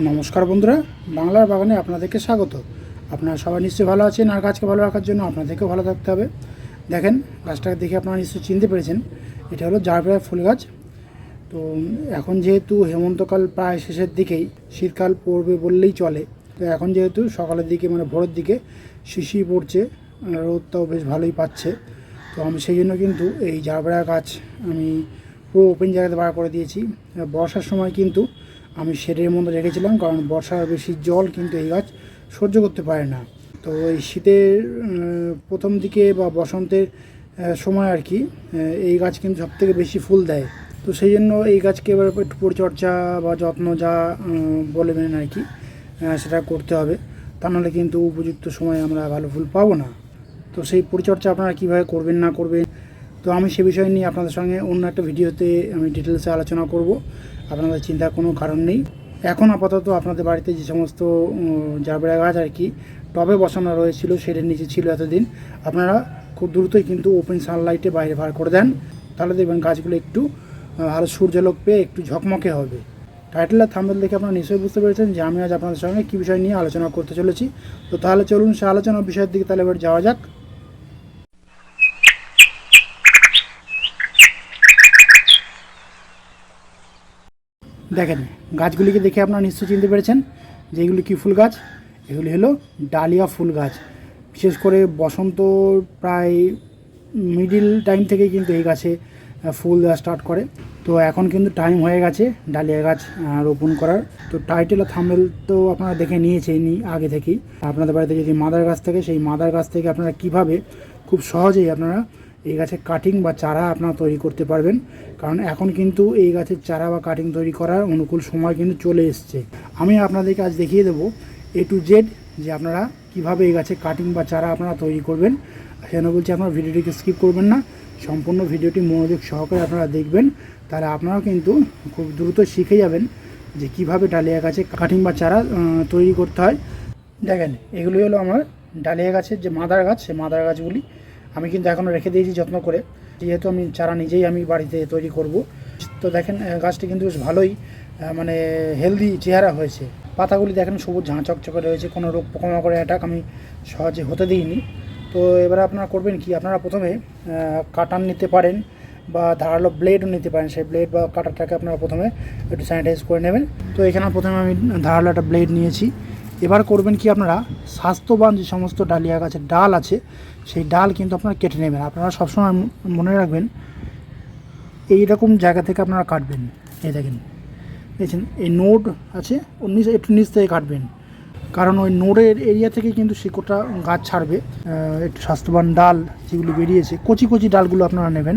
নমস্কার বন্ধুরা, বাংলার বাগানে আপনাদেরকে স্বাগত। আপনারা সবাই নিশ্চয়ই ভালো আছেন আর গাছকে ভালো রাখার জন্য আপনাদেরকেও ভালো থাকতে হবে। দেখেন, গাছটাকে দেখে আপনারা নিশ্চয়ই চিনতে পেরেছেন, এটা হলো জারবেরা ফুল গাছ। তো এখন যেহেতু হেমন্তকাল প্রায় শেষের দিকেই, শীতকাল পড়বে বললেই চলে। তো এখন যেহেতু সকালের দিকে মানে ভোরের দিকে শিশি পড়ছে রোদটাও বেশ ভালোই পাচ্ছে। তো আমি সেই জন্য কিন্তু এই জারবেরা গাছ আমি পুরো ওপেন জায়গাতে বার করে দিয়েছি। বর্ষার সময় কিন্তু আমি শেডের মধ্যে রেখেছিলাম কারণ বর্ষার বেশি জল কিন্তু এই গাছ সহ্য করতে পারে না। তো এই শীতের প্রথম দিকে বা বসন্তের সময় আর কি এই গাছ কিন্তু সবথেকে বেশি ফুল দেয়। তো সেই জন্য এই গাছকে এবার একটু পরিচর্যা বা যত্ন যা বলবেন আর কি সেটা করতে হবে। তা নাহলে কিন্তু উপযুক্ত সময় আমরা ভালো ফুল পাবো না। তো সেই পরিচর্যা আপনারা কীভাবে করবেন, না করবেন, তো আমি সে বিষয় নিয়ে আপনাদের সঙ্গে অন্য একটা ভিডিওতে আমি ডিটেলসে আলোচনা করব। আপনাদের চিন্তার কোনো কারণ নেই। এখন আপাতত আপনাদের বাড়িতে যে সমস্ত জারবেরা গাছ আর কি, টবে বসানো রয়েছিল, সেটার নিচে ছিল এতদিন। আপনারা খুব দ্রুতই কিন্তু ওপেন সানলাইটে বাইরে বার করে দেন। তাহলে দেখবেন গাছগুলো একটু ভালো সূর্যালোক পেয়ে একটু ঝকমকে হবে। টাইটেল আর থাম্বেল দেখে আপনারা নিশ্চয়ই বুঝতে পেরেছেন যে আমি আজ আপনাদের সঙ্গে কী বিষয় নিয়ে আলোচনা করতে চলেছি। তো তাহলে চলুন সে আলোচনার বিষয়ের দিকে তাহলে এবার যাওয়া যাক। দেখেন, গাছগুলিকে দেখে আপনারা নিশ্চয়ই চিনতে পেরেছেন যে এগুলি কী ফুল গাছ? এগুলি হলো ডালিয়া ফুল গাছ। বিশেষ করে বসন্ত প্রায় মিডিল টাইম থেকেই কিন্তু এই গাছে ফুল দেওয়া স্টার্ট করে। তো এখন কিন্তু টাইম হয়ে গেছে ডালিয়া গাছ রোপণ করার। তো টাইটেল ও থাম্বেল তো আপনারা দেখে নিয়েছেনই আগে থেকেই। আপনাদের বাড়িতে যদি মাদার গাছ থাকে, সেই মাদার গাছ থেকে আপনারা কীভাবে খুব সহজেই আপনারা এই গাছের কাটিং বা চারা আপনারা তৈরি করতে পারবেন। কারণ এখন কিন্তু এই গাছের চারা বা কাটিং তৈরি করার অনুকূল সময় কিন্তু চলে এসছে। আমি আপনাদেরকে আজ দেখিয়ে দেবো এ টু জেড যে আপনারা কীভাবে এই গাছের কাটিং বা চারা আপনারা তৈরি করবেন। সেজন্য বলছি আপনারা ভিডিওটিকে স্কিপ করবেন না, সম্পূর্ণ ভিডিওটি মনোযোগ সহকারে আপনারা দেখবেন। তাহলে আপনারাও কিন্তু খুব দ্রুত শিখে যাবেন যে কীভাবে ডালিয়া গাছে কাটিং বা চারা তৈরি করতে হয়। দেখেন এগুলি হলো আমার ডালিয়া গাছের যে মাদার গাছ সে মাদার গাছগুলি। আমি কিন্তু এখনও রেখে দিয়েছি যত্ন করে। যেহেতু আমি চারা নিজেই আমি বাড়িতে তৈরি করব। তো দেখেন গাছটি কিন্তু বেশ ভালোই মানে হেলদি চেহারা হয়েছে। পাতাগুলি দেখেন, সবুজ, ঝাঁ, চকচকে রয়েছে। কোনো রোগ, পোকামাকড়ের অ্যাটাক আমি সহজে হতে দিইনি। তো এবারে আপনারা করবেন কি? আপনারা প্রথমে কাটান নিতে পারেন বা ধারালো ব্লেডও নিতে পারেন। সেই ব্লেড বা কাটারটাকে আপনারা প্রথমে একটু স্যানিটাইজ করে নেবেন। তো এখানে প্রথমে আমি ধারালো একটা ব্লেড নিয়েছি। এবার করবেন কি আপনারা? স্বাস্থ্যবান যে সমস্ত ডালিয়া গাছের ডাল আছে, সেই ডাল কিন্তু আপনারা কেটে নেবেন। আপনারা সবসময় মনে রাখবেন এই রকম জায়গা থেকে আপনারা কাটবেন। এই দেখেন, দেখছেন? এই নোড আছে নিচে, একটু নিচ থেকে কাটবেন। কারণ ওই নোডের এরিয়া থেকে কিন্তু শিকড়টা গাছ ছাড়বে। একটু স্বাস্থ্যবান ডাল যেগুলো বেরিয়েছে, কচি কচি ডালগুলো আপনারা নেবেন।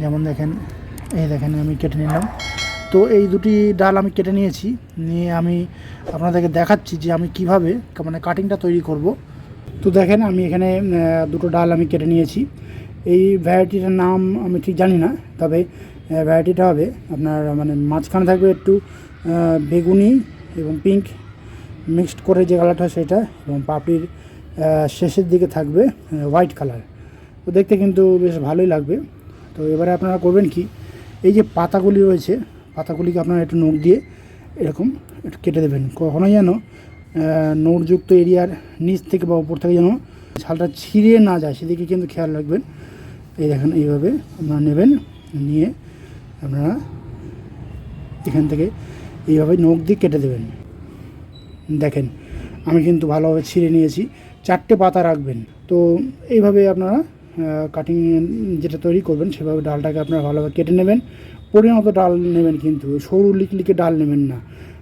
যেমন দেখেন, এই দেখেন, আমি কেটে নিলাম। তো এই দুটি ডাল আমি কেটে নিয়েছি। নিয়ে আমি আপনাদেরকে দেখাচ্ছি যে আমি কীভাবে মানে কাটিংটা তৈরি করব। তো দেখেন আমি এখানে দুটো ডাল আমি কেটে নিয়েছি। এই ভ্যারাইটিটার নাম আমি ঠিক জানি না, তবে ভ্যারাইটিটা হবে আপনার মানে মাঝখানে থাকবে একটু বেগুনি এবং পিঙ্ক মিক্সড করে যে কালারটা সেটা এবং পাপড়ির শেষের দিকে থাকবে হোয়াইট কালার তো দেখতে কিন্তু বেশ ভালোই লাগবে। তো এবারে আপনারা করবেন কি, এই যে পাতাগুলি রয়েছে পাতাগুলিকে আপনারা একটু নখ দিয়ে এরকম একটু কেটে দেবেন। কখনোই যেন নোটযুক্ত এরিয়ার নিচ থেকে বা উপর থেকে যেন ছালটা ছিঁড়ে না যায়, সেদিকে কিন্তু খেয়াল রাখবেন। এই দেখেন, এইভাবে আপনারা নেবেন, নিয়ে আপনারা এখান থেকে এইভাবে নখ দিয়ে কেটে দেবেন। দেখেন, আমি কিন্তু ভালোভাবে ছিঁড়ে নিয়েছি, চারটে পাতা রাখবেন। তো এইভাবে আপনারা কাটিং যেটা তৈরি করবেন, সেভাবে ডালটাকে আপনারা ভালোভাবে কেটে নেবেন। পরিণত ডাল নেবেন কিন্তু, সরু লিকলিকে ডাল নেবেন না।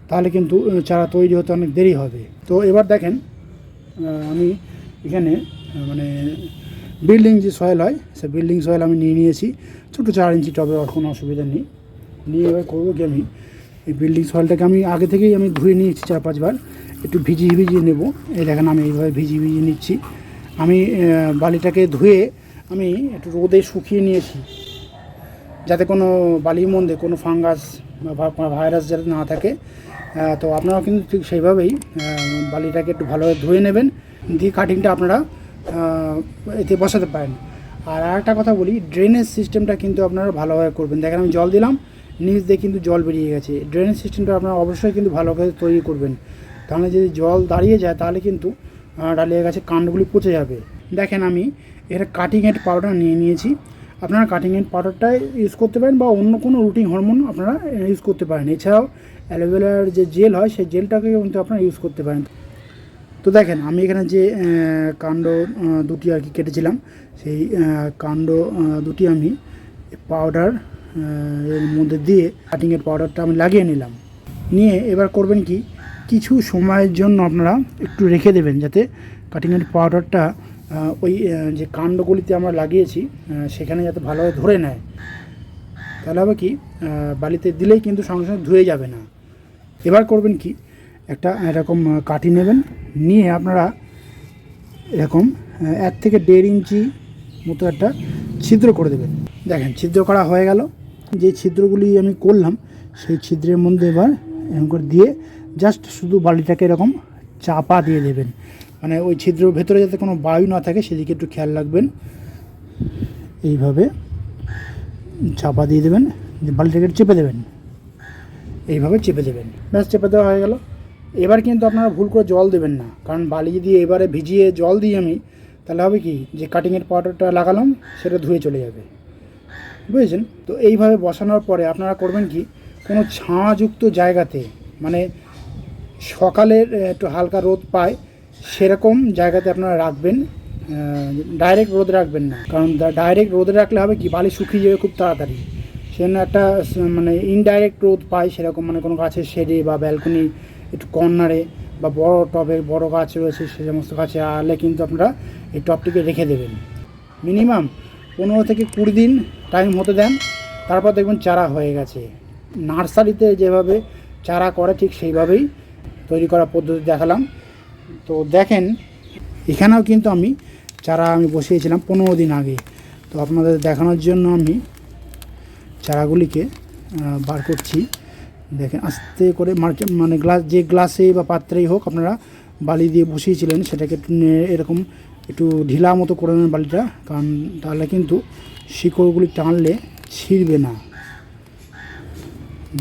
তাহলে কিন্তু চারা তৈরি হতে অনেক দেরি হবে। তো এবার দেখেন আমি এখানে মানে বিল্ডিং যে সয়েল হয় সে বিল্ডিং সয়েল আমি নিয়ে নিয়েছি। ছোটো চার ইঞ্চি টবে আর কোনো অসুবিধা নেই। নিয়ে এবার করব কি আমি? এই বিল্ডিং সয়েলটাকে আমি আগে থেকেই আমি ধুয়ে নিয়েছি চার পাঁচবার। একটু ভিজিয়ে ভিজিয়ে নেব। এই দেখেন, আমি এইভাবে ভিজিয়ে ভিজিয়ে নিচ্ছি। আমি বালিটাকে ধুয়ে আমি একটু রোদে শুকিয়ে নিয়েছি। যাতে কোনো বালির মধ্যে কোনো ফাঙ্গাস বা ভাইরাস যাতে না থাকে তো আপনারা কিন্তু ঠিক সেইভাবেই বালিটাকে একটু ভালোভাবে ধুয়ে নেবেন, দিয়ে কাটিংটা আপনারা এতে বসাতে পারেন। আর আরেকটা কথা বলি ড্রেনেজ সিস্টেমটা কিন্তু আপনারা ভালোভাবে করবেন। দেখেন আমি জল দিলাম, নিচ দিয়ে কিন্তু জল বেরিয়ে গেছে। ড্রেনেজ সিস্টেমটা আপনারা অবশ্যই কিন্তু ভালো করে তৈরি করবেন। তাহলে যদি জল দাঁড়িয়ে যায়, তাহলে কিন্তু ডালিয়া গাছের কাণ্ডগুলি পচে যাবে। দেখেন আমি এটা কাটিং হেড পাউডার নিয়ে নিয়েছি। আপনারা কাটিং হেড পাউডারটাই ইউজ করতে পারেন বা অন্য কোনো রুটিন হরমোন আপনারা ইউজ করতে পারেন। এছাড়াও অ্যালোভেরার যে জেল হয়, সেই জেলটাকে কিন্তু আপনারা ইউজ করতে পারেন। তো দেখেন, আমি এখানে যে কাণ্ড দুটি আর কি কেটেছিলাম, সেই কাণ্ড দুটি আমি পাউডার এর মধ্যে দিয়ে কাটিংয়ের পাউডারটা আমি লাগিয়ে নিলাম। নিয়ে এবার করবেন কি, কিছু সময়ের জন্য আপনারা একটু রেখে দেবেন, যাতে কাটিংয়ের পাউডারটা ওই যে কাণ্ডগুলিতে আমরা লাগিয়েছি সেখানে যাতে ভালোভাবে ধরে নেয়। তাহলে হবে কি বালিতে দিলেই কিন্তু সঙ্গে সঙ্গে ধুয়ে যাবে না। এবার করবেন কি, একটা এরকম কাঠি নেবেন, নিয়ে আপনারা এরকম এক থেকে দেড় ইঞ্চি মতো একটা ছিদ্র করে দেবেন। দেখেন, ছিদ্র করা হয়ে গেল। যে ছিদ্রগুলি আমি করলাম, সেই ছিদ্রের মধ্যে এবার এরকম করে দিয়ে জাস্ট শুধু বালিটাকে এরকম চাপা দিয়ে দেবেন। মানে ওই ছিদ্রের ভেতরে যাতে কোনো বায়ু না থাকে, সেদিকে একটু খেয়াল রাখবেন। এইভাবে চাপা দিয়ে দেবেন দিয়ে বালিটাকে চেপে দেবেন। এইভাবে চেপে দেবেন। ব্যাস, চেপে দেওয়া হয়ে গেল। এবার কিন্তু আপনারা ভুল করে জল দেবেন না। কারণ বালি যদি এবারে ভিজিয়ে জল দিই আমি, তাহলে হবে কি? যে কাটিংয়ের পাউডারটা লাগালাম, সেটা ধুয়ে চলে যাবে। বুঝেছেন? তো এইভাবে বসানোর পরে আপনারা করবেন কি? কোনো ছায়াযুক্ত জায়গাতে মানে সকালের একটু হালকা রোদ পায় সেরকম জায়গাতে আপনারা রাখবেন ডাইরেক্ট রোদে রাখবেন না। কারণ ডাইরেক্ট রোদে রাখলে হবে কি? বালি শুকিয়ে যাবে খুব তাড়াতাড়ি। সেজন্য একটা মানে ইনডাইরেক্ট রোদ পায় সেরকম মানে কোনো গাছের শেডে বা ব্যালকনি একটু কর্নারে বা বড় টবের বড় গাছ রয়েছে, সে সমস্ত গাছে আলে কিন্তু আপনারা এই টবটিকে রেখে দেবেন। মিনিমাম পনেরো থেকে কুড়ি দিন টাইম হতে দেন, তারপর দেখবেন চারা হয়ে গেছে। নার্সারিতে যেভাবে চারা করে ঠিক সেইভাবেই তৈরি করার পদ্ধতি দেখালাম। তো দেখেন, এখানেও কিন্তু আমি, চারা আমি বসিয়েছিলাম পনেরো দিন আগে। তো আপনাদের দেখানোর জন্য আমি চারাগুলিকে বার করছি। দেখেন, আস্তে করে মার্কেট মানে গ্লাস, যে গ্লাসে বা পাত্রেই হোক আপনারা বালি দিয়ে বসিয়েছিলেন, সেটাকে এরকম একটু ঢিলা মতো করে নেবেন বালিটা, কারণ তাহলে কিন্তু শিকড়গুলি টানলে ছিঁড়বে না।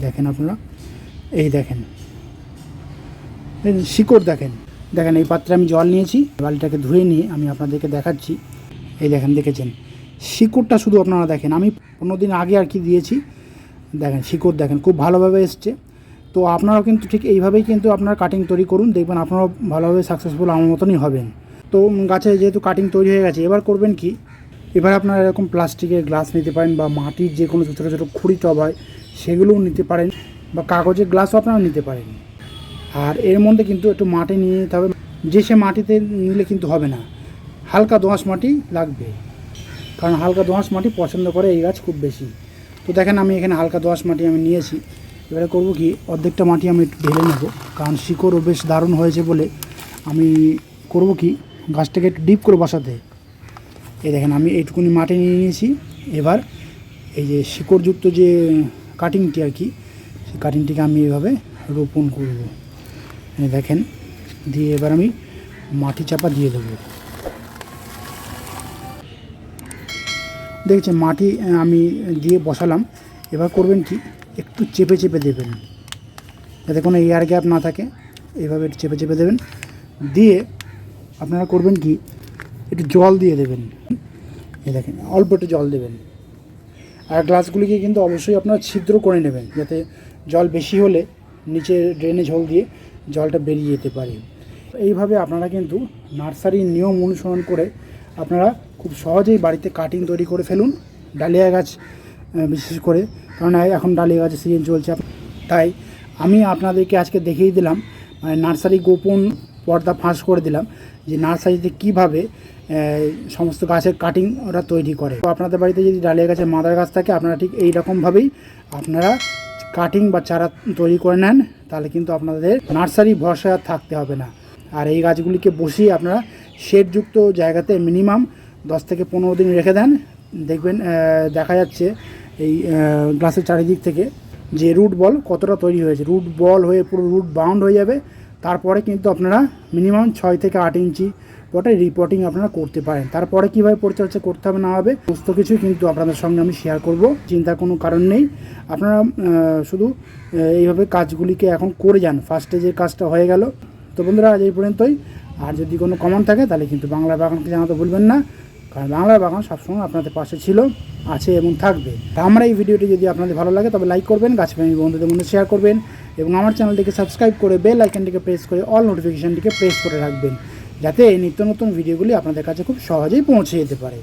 দেখেন আপনারা, এই দেখেন। শিকড় দেখেন দেখেন, এই পাত্রে আমি জল নিয়েছি। বালিটাকে ধুয়ে নিয়ে আমি আপনাদেরকে দেখাচ্ছি। এই দেখেন, দেখেছেন? শিকড়টা শুধু আপনারা দেখেন। আমি পনেরো দিন আগে আর কি দিয়েছি। দেখেন, শিকড় দেখেন, খুব ভালোভাবে এসছে। তো আপনারাও কিন্তু ঠিক এইভাবেই কিন্তু আপনারা কাটিং তৈরি করুন। দেখবেন আপনারাও ভালোভাবে সাকসেসফুল আমার মতনই হবেন। তো গাছে যেহেতু কাটিং তৈরি হয়ে গেছে, এবার করবেন কি? এবার আপনারা এরকম প্লাস্টিকের গ্লাস নিতে পারেন বা মাটির যে কোনো ছোটো ছোটো খুঁড়ি টব হয়, সেগুলোও নিতে পারেন বা কাগজের গ্লাসও আপনারা নিতে পারেন। আর এর মধ্যে কিন্তু একটু মাটি নিয়ে নিতে হবে। যে সে মাটিতে নিলে কিন্তু হবে না। হালকা দোঁয়াশ মাটি লাগবে। কারণ হালকা দোঁয়াশ মাটি পছন্দ করে এই গাছ খুব বেশি। তো দেখেন আমি এখানে হালকা দোঁয়াশ মাটি আমি নিয়েছি। এবারে করব কি, অর্ধেকটা মাটি আমি একটু ঢেলে নেব। কারণ শিকড়ও বেশ দারুণ হয়েছে বলে আমি করব কি, গাছটাকে একটু ডিপ করে বসাতে। এই দেখেন আমি এইটুকুনি মাটি নিয়ে নিয়েছি। এবার এই যে শিকড়যুক্ত যে কাটিংটি আর কি, সেই কাটিংটিকে আমি এভাবে রোপণ করব। এই দেখেন, দিয়ে এবার আমি মাটি চাপা দিয়ে দেবো। দেখছেন, মাটি আমি দিয়ে বসালাম। এবার করবেন কি, একটু চেপে চেপে দেবেন। যাতে কোনো এয়ার গ্যাপ না থাকে, এভাবে একটু চেপে চেপে দেবেন। দিয়ে আপনারা করবেন কি, একটু জল দিয়ে দেবেন। এ দেখেন, অল্প একটু জল দেবেন। আর গ্লাসগুলিকে কিন্তু অবশ্যই আপনারা ছিদ্র করে নেবেন, যাতে জল বেশি হলে নিচে ড্রেনেজ হোল দিয়ে জলটা বেরিয়ে যেতে পারে। এইভাবে আপনারা কিন্তু নার্সারির নিয়ম অনুসরণ করে আপনারা খুব সহজেই বাড়িতে কাটিং তৈরি করে ফেলুন, ডালিয়া গাছ বিশেষ করে কারণ এখন ডালিয়া গাছের সিজন চলছে। তাই আমি আপনাদেরকে আজকে দেখিয়ে দিলাম মানে নার্সারি গোপন পর্দা ফাঁস করে দিলাম যে নার্সারিতে কীভাবে সমস্ত গাছের কাটিং ওরা তৈরি করে। তো আপনাদের বাড়িতে যদি ডালিয়া গাছের মাদার গাছ থাকে, আপনারা ঠিক এই রকমভাবেই আপনারা কাটিং বা চারা তৈরি করে নেন, তাহলে কিন্তু আপনাদের নার্সারি ভরসা থাকতে হবে না। আর এই গাছগুলিকে বসিয়ে আপনারা শেডযুক্ত জায়গাতে মিনিমাম দশ থেকে পনেরো দিন রেখে দেন। দেখবেন দেখা যাচ্ছে এই গ্লাসের চারিদিক থেকে যে রুট বল কতটা তৈরি হয়েছে। রুট বল হয়ে পুরো রুট বাউন্ড হয়ে যাবে। তারপরে কিন্তু আপনারা মিনিমাম ছয় থেকে আট ইঞ্চি পটে রিপোর্টিং আপনারা করতে পারেন। তারপরে কীভাবে পরিচর্যা করতে হবে না হবে, সমস্ত কিছুই কিন্তু আপনাদের সঙ্গে আমি শেয়ার করব। চিন্তার কোনো কারণ নেই। আপনারা শুধু এইভাবে কাজগুলিকে এখন করে যান। ফার্স্টে যে কাজটা হয়ে গেল। তো বন্ধুরা, আজ এই পর্যন্তই। আর যদি কোনো কমেন্ট থাকে, তাহলে কিন্তু বাংলা বাগানকে জানাতে ভুলবেন না। কারণ বাংলা বাগান সবসময় আপনাদের পাশে ছিল, আছে এবং থাকবে। আমার এই ভিডিওটি যদি আপনাদের ভালো লাগে, তবে লাইক করবেন গাছপ্রেমী বন্ধুদের মধ্যে শেয়ার করবেন, এবং আমার চ্যানেলটিকে সাবস্ক্রাইব করে বেল আইকনটিকে প্রেস করে অল নোটিফিকেশানটিকে প্রেস করে রাখবেন, যাতে এই নিত্য নতুন ভিডিওগুলি আপনাদের কাছে খুব সহজেই পৌঁছে যেতে পারে।